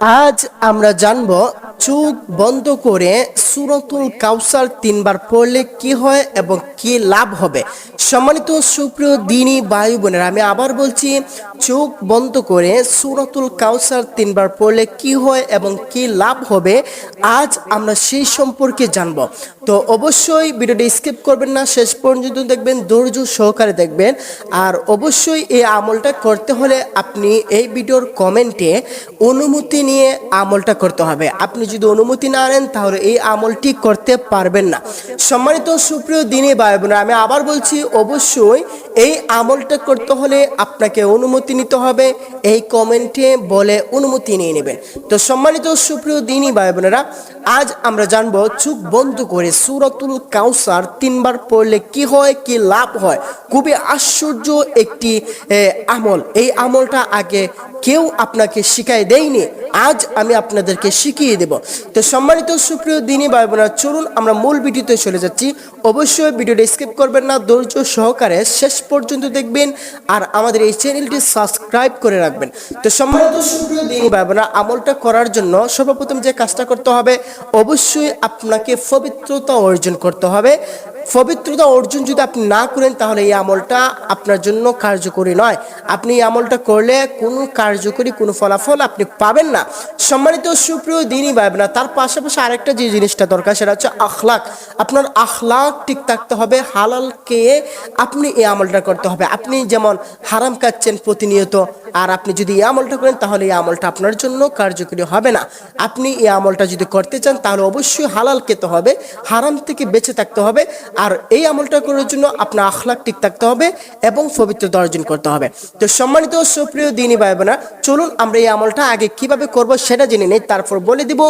আজ আমরা জানব চোখ বন্ধ করে সুরতুল কাউসার তিনবার পড়লে কি হয় এবং কি লাভ হবে? সম্মানিত সুপ্রিয় দিনী বায়ু বোনের, আমি আবার বলছি, চোখ বন্ধ করে সুরতুল কাউসার তিনবার পড়লে কি হয় এবং কি লাভ হবে, আজ আমরা সেই সম্পর্কে জানব। তো অবশ্যই ভিডিওটি স্কিপ করবেন না, শেষ পর্যন্ত দেখবেন, ধৈর্য সহকারে দেখবেন। আর অবশ্যই এই আমলটা করতে হলে আপনি এই ভিডিওর কমেন্টে অনুমতি নিয়ে আমলটা করতে হবে। আপনি যদি অনুমতি না নেন, তাহলে এই আমলটি করতে পারবেন না। সম্মানিত সুপ্রিয় দিনী ভাই বোনেরা, আমি আবার বলছি অবশ্যই এই আমলটা করতে হলে আপনাকে অনুমতি নিতে হবে। এই কমেন্টে বলে অনুমতি নিয়ে নেবেন। তো সম্মানিত সুপ্রিয় দিনী ভাই বোনেরা, আজ আমরা জানব চোখ বন্ধ করে সুরতুল কাউসার তিনবার পড়লে কি হয়, কি লাভ হয়? খুবই আশ্চর্য একটি আমল। এই আমলটা আগে কেউ আপনাকে শিখাই দেয়নি। আজ আমি আপনাদেরকে শিখিয়ে দেব। তো সম্মানিত সুপ্রিয় দিনী ভাই বোনেরা, চলুন আমরা মূল ভিডিওতে চলে যাচ্ছি। অবশ্যই ভিডিওটা স্কিপ করবেন না, ধৈর্য সহকারে শেষ পর্যন্ত দেখবেন আর আমাদের এই চ্যানেলটি সাবস্ক্রাইব করে রাখবেন। তো সম্মানিত সুপ্রিয় দিন আমলটা করার জন্য সর্বপ্রথম যে কাজটা করতে হবে, অবশ্যই আপনাকে পবিত্রতা অর্জন করতে হবে। পবিত্রতা অর্জন যদি আপনি না করেন, তাহলে এই আমলটা আপনার জন্য কার্যকরী নয়। আপনি এই আমলটা করলে কোনো কার্যকরী, কোনো ফলাফল আপনি পাবেন না। সম্মানিত সুপ্রিয় দিনই পাবেন না তার পাশাপাশি আরেকটা যে জিনিসটা দরকার, সেটা হচ্ছে আখলাক। আপনার আখলাক ঠিক থাকতে হবে হালালকে আপনি এই আমলটা করতে হবে। আপনি যেমন হারাম খাচ্ছেন প্রতিনিয়ত আর আপনি যদি এই আমলটা করেন, তাহলে এই আমলটা আপনার জন্য কার্যকরী হবে না। আপনি এই আমলটা যদি করতে চান, তাহলে অবশ্যই হালাল খেতে হবে, হারাম থেকে বেঁচে থাকতে হবে, আর এই আমলটা করার জন্য আপনার আখলাক ঠিক থাকতে হবে এবং পবিত্রতা অর্জন করতে হবে। তো সম্মানিত সুপ্রিয় দিনী ভাই বোনা চলুন আমরা এই আমলটা আগে কীভাবে করব সেটা জেনে নেই, তারপর বলে দিব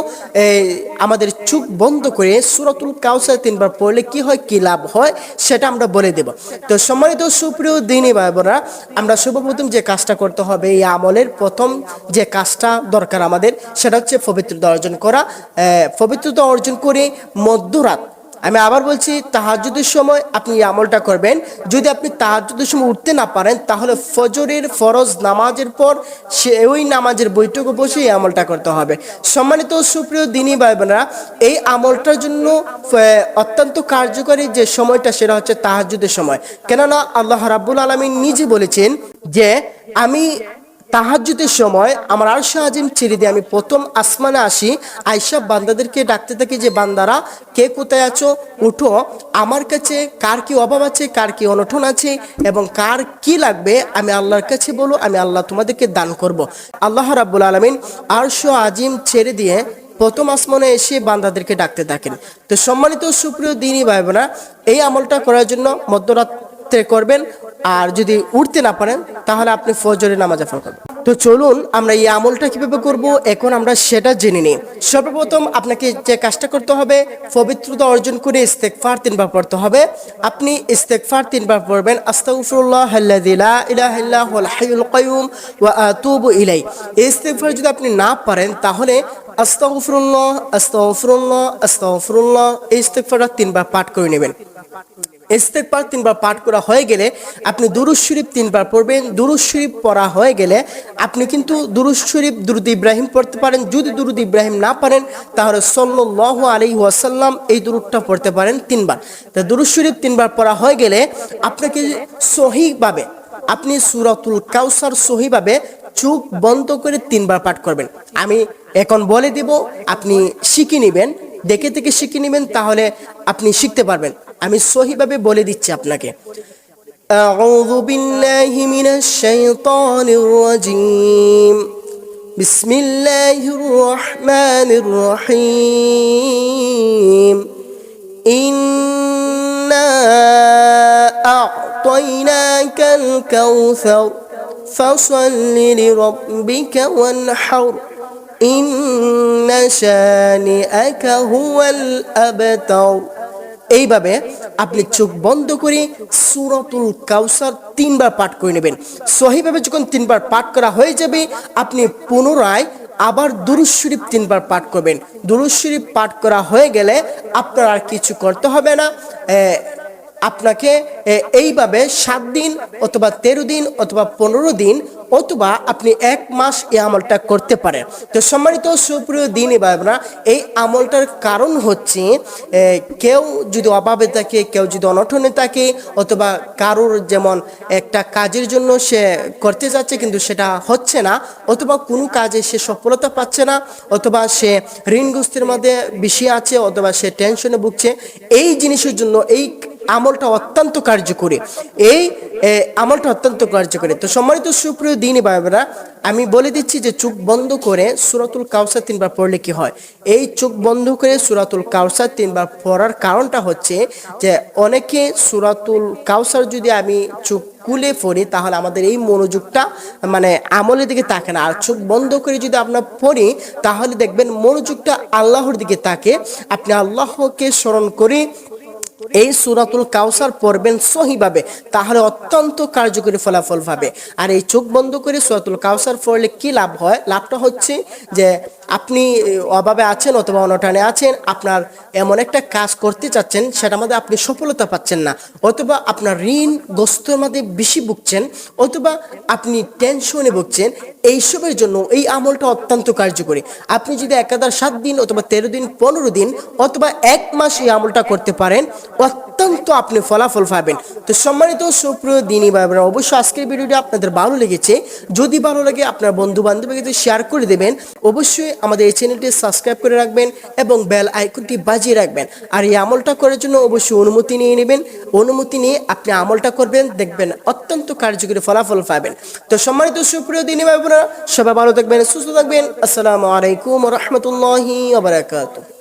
আমাদের চোখ বন্ধ করে সুরতুল কাউসার তিনবার পড়লে কি হয়, কি লাভ হয়, সেটা আমরা বলে দেব। তো সম্মানিত সুপ্রিয় দিনী ভাই বোনা আমরা সর্বপ্রথম যে কাজটা করতে হবে এই আমলের প্রথম যে কাজটা দরকার আমাদের, সেটা হচ্ছে পবিত্রতা অর্জন করা। পবিত্রতা অর্জন করে মধ্যরাত, আমি আবার বলছি তাহাজুদের সময় আপনি এই আমলটা করবেন। যদি আপনি তাহাজুদের সময় উঠতে না পারেন, তাহলে ফজরের ফরজ নামাজের পর সে ওই নামাজের বৈঠকে বসে এই আমলটা করতে হবে। সম্মানিত সুপ্রিয় দিনী ভাই বোনেরা এই আমলটার জন্য অত্যন্ত কার্যকরী যে সময়টা, সেটা হচ্ছে তাহাজুদের সময়। কেননা আল্লাহ রাব্বুল আলমিন নিজে বলেছেন যে আমি তাহাজ্জুদের সময় আমার আরশ আজিম ছেড়ে দিয়ে আমি প্রথম আসমানে আসি আইসা বান্দাদেরকে ডাকতে থাকি যে, বান্দারা, কে কোথায় আছো? উঠো। আমার কাছে কার কি অভাব আছে, কার কি অনঠন আছে এবং কার কি লাগবে, আমি আল্লাহর কাছে বলো, আমি আল্লাহ তোমাদেরকে দান করব। আল্লাহ রাব্বুল আলমিন আরশ আজিম ছেড়ে দিয়ে প্রথম আসমানে এসে বান্দাদেরকে ডাকতে থাকেন। তো সম্মানিত সুপ্রিয় দিনই ভাই এই আমলটা করার জন্য মধ্যরাত্রে করবেন। আর যদি উঠতে না পারেন, তাহলে আপনি ফজরে নামাজ আফার করবেন। তো চলুন, আমরা এই আমলটা কীভাবে করব? এখন আমরা সেটা জেনে নিই। সর্বপ্রথম আপনাকে যে কাজটা করতে হবে, পবিত্রতা অর্জন করে ইস্তেকফার তিনবার পড়তে হবে। আপনি ইস্তেকফার তিনবার পড়বেন হাইয়ুল কাইয়ুম ওয়া আতুবু ইলাই যদি আপনি না পারেন, তাহলে আস্তাগফিরুল্লাহ আস্তাগফিরুল্লাহ আস্তাগফিরুল্লাহ, এই ইস্তেকফারটা তিনবার পাঠ করে নেবেন। ইস্তেকবার তিনবার পাঠ করা হয়ে গেলে আপনি দুরুজ শরীফ তিনবার পড়বেন। দুরুজ শরীফ পড়া হয়ে গেলে আপনি কিন্তু দুরুজ শরীফ দুরুদ ইব্রাহিম পড়তে পারেন। যদি দুরুদ ইব্রাহিম না পারেন, তাহলে সল্লাহ আলী ওয়াসাল্লাম এই দুরুদটা পড়তে পারেন তিনবার। তা দুরুজ শরীফ তিনবার পড়া হয়ে গেলে আপনাকে সহিভাবে, আপনি সুরাতুল কাউসার সহিভাবে চোখ বন্ধ করে তিনবার পাঠ করবেন। আমি এখন বলে দিব, আপনি শিখে নেবেন দেখে থেকে শিখে নেবেন, তাহলে আপনি শিখতে পারবেন। আমি সহিভাবে বলে দিচ্ছি আপনাকে أعوذ بالله من الشيطان الرجيم بسم الله الرحمن الرحيم إنا أعطيناك الكوثر فصل لربك وانحر إن شانئك هو الأبتر এইভাবে আপনি চোখ বন্ধ করে সুরতুল কাউসার তিনবার পাঠ করে নেবেন। সহিভাবে যখন তিনবার পাঠ করা হয়ে যাবে, আপনি পুনরায় আবার দুরুজ শরীফ তিনবার পাঠ করবেন। দুরুজ শরীফ পাঠ করা হয়ে গেলে আপনার আর কিছু করতে হবে না। আপনাকে এইভাবে সাত দিন অথবা তেরো দিন অথবা পনেরো দিন অথবা আপনি এক মাস এই আমলটা করতে পারেন। তো সম্মানিত সুপ্রিয় দিনই ভাইরা এই আমলটার কারণ হচ্ছে কেউ যদি অভাবে থাকে, কেউ যদি অনঠনে থাকে, অথবা কারোর যেমন একটা কাজের জন্য সে করতে যাচ্ছে কিন্তু সেটা হচ্ছে না, অথবা কোনো কাজে সে সফলতা পাচ্ছে না, অথবা সে ঋণগ্রস্তের মধ্যে বেশি আছে, অথবা সে টেনশনে ভুগছে, এই জিনিসের জন্য, এই আমলটা অত্যন্ত কার্যকরী। এই আমলটা অত্যন্ত কার্যকরী। তো সম্মানিত সুপ্রিয় দিনী ভাইবেরা আমি বলে দিচ্ছি যে চোখ বন্ধ করে সুরাতুল কাউসার তিনবার পড়লে কি হয়? এই চোখ বন্ধ করে সুরাতুল কাউসার তিনবার পড়ার কারণটা হচ্ছে যে অনেকে সুরাতুল কাউসার যদি আমি চোখ কুলে পড়ি, তাহলে আমাদের এই মনোযোগটা মানে আমলের দিকে তাকে না। আর চোখ বন্ধ করে যদি আপনার পড়ি, তাহলে দেখবেন মনোযোগটা আল্লাহর দিকে তাকে। আপনি আল্লাহকে স্মরণ করে এই সুরাতুল কাউসার পড়বেন সহিভাবে, তাহলে অত্যন্ত কার্যকরী ফলাফল পাবে। আর এই চোখ বন্ধ করে সুরাতুল কাউসার পড়লে কি লাভ হয়? লাভটা হচ্ছে যে আপনি অভাবে আছেন অথবা অনটানে আছেন, আপনার এমন একটা কাজ করতে চাচ্ছেন সেটা মধ্যে আপনি সফলতা পাচ্ছেন না। অথবা আপনার ঋণ গ্রস্তর মধ্যে বেশি ভুগছেন, অথবা আপনি টেনশনে ভুগছেন, এইসবের জন্য এই আমলটা অত্যন্ত কার্যকরী। আপনি যদি একাধার সাত দিন অথবা তেরো দিন, পনেরো দিন, অথবা এক মাস এই আমলটা করতে পারেন অত্যন্ত আপনি ফলাফল পাবেন। তো সম্মানিত সুপ্রিয় দিনী ভাইরা অবশ্যই আজকের ভিডিওটি আপনাদের ভালো লেগেছে। যদি ভালো লাগে আপনার বন্ধু বান্ধবীকে শেয়ার করে দেবেন অবশ্যই আমাদের এই চ্যানেলটি সাবস্ক্রাইব করে রাখবেন এবং বেল আইকনটি বাজিয়ে রাখবেন। আর এই আমলটা করার জন্য অবশ্যই অনুমতি নিয়ে নেবেন। অনুমতি নিয়ে আপনি আমলটা করবেন দেখবেন অত্যন্ত কার্যকরী ফলাফল পাবেন। তো সম্মানিত সুপ্রিয় দিনী ভাই বোনেরা, সবাই ভালো থাকবেন সুস্থ থাকবেন। আসসালামু আলাইকুম রহমতুল্লাহি বারাকাতুহ।